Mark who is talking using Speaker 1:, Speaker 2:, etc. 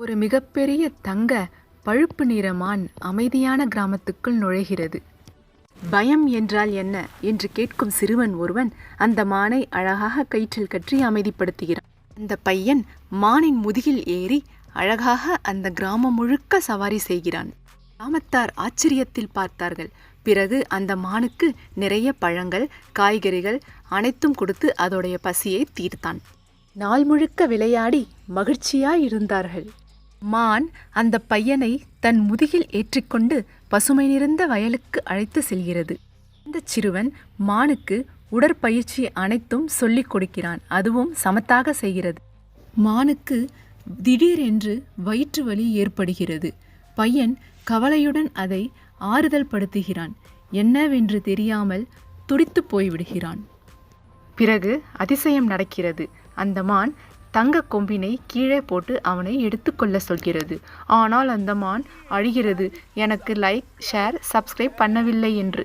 Speaker 1: ஒரு மிகப்பெரிய தங்க பழுப்பு நிற மான் அமைதியான கிராமத்துக்குள் நுழைகிறது. பயம் என்றால் என்ன? என்று கேட்கும் சிறுவன் ஒருவன் அந்த மானை அழகாக கயிற்றில் கற்றி அமைதிப்படுத்துகிறான். அந்த பையன் மானின் முதுகில் ஏறி அழகாக அந்த கிராமம் முழுக்க சவாரி செய்கிறான். கிராமத்தார் ஆச்சரியத்தில் பார்த்தார்கள். பிறகு அந்த மானுக்கு நிறைய பழங்கள் காய்கறிகள் அனைத்தும் கொடுத்து அதோடைய பசியை தீர்த்தான். நாள் முழுக்க விளையாடி மகிழ்ச்சியாய் இருந்தார்கள். மான் அந்த பையனை தன் முதுகில் ஏற்றிக்கொண்டு பசுமை நிறைந்த வயலுக்கு அழைத்து செல்கிறது. இந்த சிறுவன் மானுக்கு உடற்பயிற்சி அனைத்தும் சொல்லிக் கொடுக்கிறான். அதுவும் சமத்தாக செய்கிறது. மானுக்கு திடீரென்று வயிற்று வலி ஏற்படுகிறது. பையன் கவலையுடன் அதை ஆறுதல் படுத்துகிறான். என்னவென்று தெரியாமல் துடித்து போய்விடுகிறான். பிறகு அதிசயம் நடக்கிறது. அந்த மான் தங்க கொம்பினை கீழே போட்டு அவனை எடுத்துக்கொள்ள சொல்கிறது. ஆனால் அந்த மான் அழுகிறது. எனக்கு லைக் ஷேர் சப்ஸ்கிரைப் பண்ணவில்லை என்று.